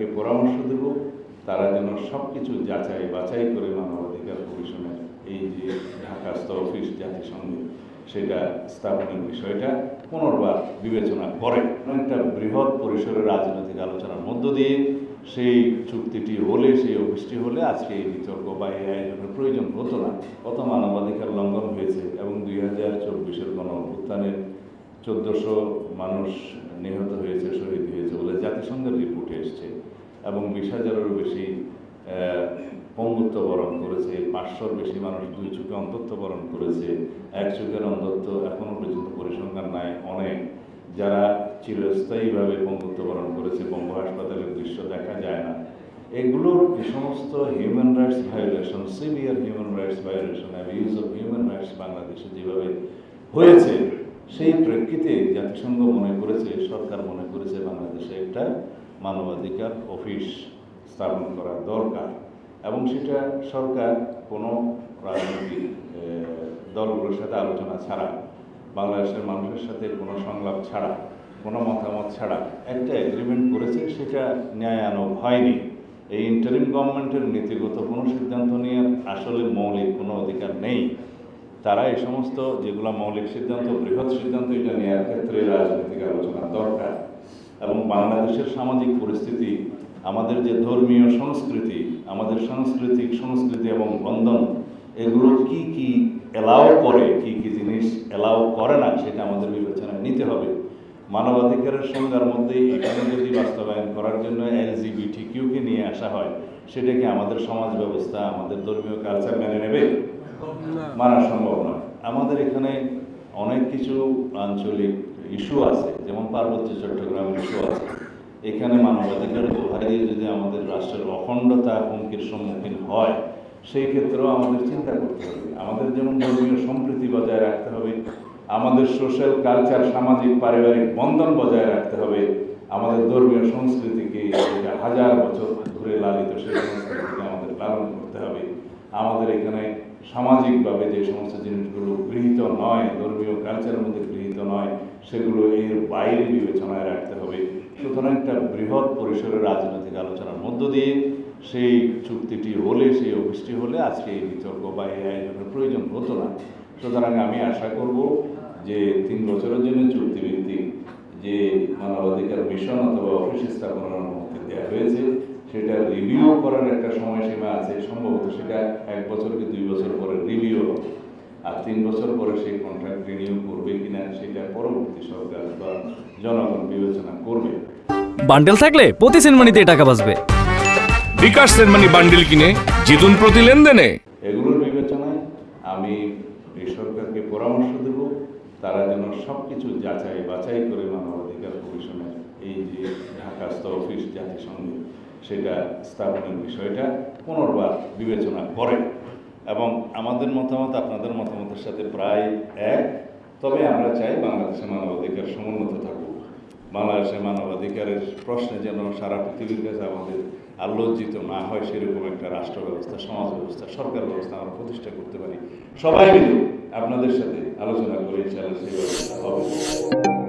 সরকারকে পরামর্শ দেব। তারা যেন সব কিছু যাচাই বাছাই করে মানবাধিকার কমিশনের এই যে ঢাকাস্থ অফিস জাতিসংঘে সেটা স্থাপনের বিষয়টা পুনর্বার বিবেচনা করে একটা বৃহৎ পরিসরের রাজনৈতিক আলোচনার মধ্য দিয়ে সেই চুক্তিটি হলে, সেই অফিসটি হলে আজকে এই বিতর্ক বা এই আয়োজনের প্রয়োজন হতো না। কত মানবাধিকার লঙ্ঘন হয়েছে এবং দুই হাজার চব্বিশের গণ অভ্যুত্থানের চোদ্দোশো মানুষ নিহত হয়েছে, শহীদ হয়েছে জাতিসংঘের রিপোর্টে এসছে এবং বিশ হাজারেরও বেশি পঙ্গুত্ব বরণ করেছে, পাঁচশোর বেশি মানুষ দুই চোখে অন্ধত্ব বরণ করেছে, এক চোখের অন্ধত্ব এখনও পর্যন্ত পরিসংখ্যান নাই, অনেক যারা চিরস্থায়ীভাবে পঙ্গুত্ব বরণ করেছে, বঙ্গ হাসপাতালের দৃশ্য দেখা যায় না। এগুলোর এই সমস্ত human rights violation severe human rights violation abuse of human rights বাংলাদেশে যেভাবে হয়েছে, সেই প্রেক্ষিতে জাতিসংঘ মনে করেছে বাংলাদেশে একটা মানবাধিকার অফিস স্থাপন করা দরকার এবং সেটা সরকার কোনো রাজনৈতিক দলগুলোর সাথে আলোচনা ছাড়া, বাংলাদেশের মানুষের সাথে কোনো সংলাপ ছাড়া, কোনো মতামত ছাড়া একটা এগ্রিমেন্ট করেছে, সেটা ন্যায়ানব হয়নি। এই ইন্টারিম গভর্নমেন্টের নীতিগত কোনো সিদ্ধান্ত নিয়ে আসলে মৌলিক কোনো অধিকার নেই। তারা এই সমস্ত যেগুলো মৌলিক সিদ্ধান্ত, বৃহৎ সিদ্ধান্ত, এটা নেওয়ার ক্ষেত্রে রাজনৈতিক আলোচনা দরকার। এবং বাংলাদেশের সামাজিক পরিস্থিতি, আমাদের যে ধর্মীয় সংস্কৃতি, আমাদের সাংস্কৃতিক সংস্কৃতি এবং বন্ধন, এগুলো কি কি এলাও করে, কি কি জিনিস এলাও করে না, সেটা আমাদের বিবেচনায় নিতে হবে। মানবাধিকারের সংজ্ঞার মধ্যে এখানে যদি বাস্তবায়ন করার জন্য এলজিবিটি কিউকে নিয়ে আসা হয়, সেটা কি আমাদের সমাজ ব্যবস্থা, আমাদের ধর্মীয় কালচার মেনে নেবে? মানা সম্ভব নয়। আমাদের এখানে অনেক কিছু আঞ্চলিক ইস্যু আছে, যেমন পার্বত্য চট্টগ্রামের ইস্যু আছে। এখানে মানবাধিকার দিয়ে যদি আমাদের রাষ্ট্রের অখণ্ডতা হুমকির সম্মুখীন হয়, সেই ক্ষেত্রেও আমাদের চিন্তা করতে হবে। আমাদের যেমন ধর্মীয় সম্প্রীতি বজায় রাখতে হবে, আমাদের সোশ্যাল কালচার, সামাজিক, পারিবারিক বন্ধন বজায় রাখতে হবে, আমাদের ধর্মীয় সংস্কৃতিকে হাজার বছর ধরে লালিত, সেই সংস্কৃতিকে আমাদের পালন করতে হবে। আমাদের এখানে সামাজিকভাবে যে সমস্ত জিনিসগুলো গৃহীত নয়, ধর্মীয় কালচারের মধ্যে নয়, সেগুলো এর বাইরে বিবেচনায় রাখতে হবে। সুতরাং একটা বৃহৎ পরিসরের রাজনৈতিক আলোচনার মধ্য দিয়ে সেই চুক্তিটি হলে, সেই অফিসটি হলে আজকে এই বিতর্ক বা এই আয়োজনের প্রয়োজন হতো না। সুতরাং আমি আশা করব যে তিন বছরের জন্য চুক্তিভিত্তিক যে মানবাধিকার মিশন অথবা অফিস স্থাপনের অনুমতি দেওয়া হয়েছে, সেটা রিভিউ করার একটা সময়সীমা আছে। সম্ভবত সেটা এক বছর কি দুই বছর পরে রিভিউ হবে। আর তিন বছর পরে সেই কন্ট্রাক্ট রিনিউ করবে কিনা সেটা পরবর্তী সরকার বা জনগণ বিবেচনা করবে। বান্ডেল থাকলে প্রতি সেনমানিতে টাকা বাঁচবে। বিকাশ সেনমানি বান্ডিল কিনে জিতুন প্রতি লেনদেনে। এগুলোর বিবেচনায় আমি এই সরকারকে পরামর্শ দেব তারা যেন সব কিছু যাচাই বাছাই করে মানবাধিকার কমিশনের এই যে ঢাকাস্থ অফিস জাতিসংঘে সেটা স্থাপনের বিষয়টা পুনর্বার বিবেচনা করে। এবং আমাদের মতামত আপনাদের মতামতের সাথে প্রায় এক। তবে আমরা চাই বাংলাদেশে মানবাধিকার সমুন্নত থাকুক। বাংলাদেশের মানবাধিকারের প্রশ্নে যেন সারা পৃথিবীর কাছে আমাদের আলোচিত না হয়, সেরকম একটা রাষ্ট্র ব্যবস্থা সমাজ ব্যবস্থা সরকার ব্যবস্থা আমরা প্রতিষ্ঠা করতে পারি। সবাই মিলে আপনাদের সাথে আলোচনা করে ইনশাআল্লাহ সেই ব্যবস্থা হবে।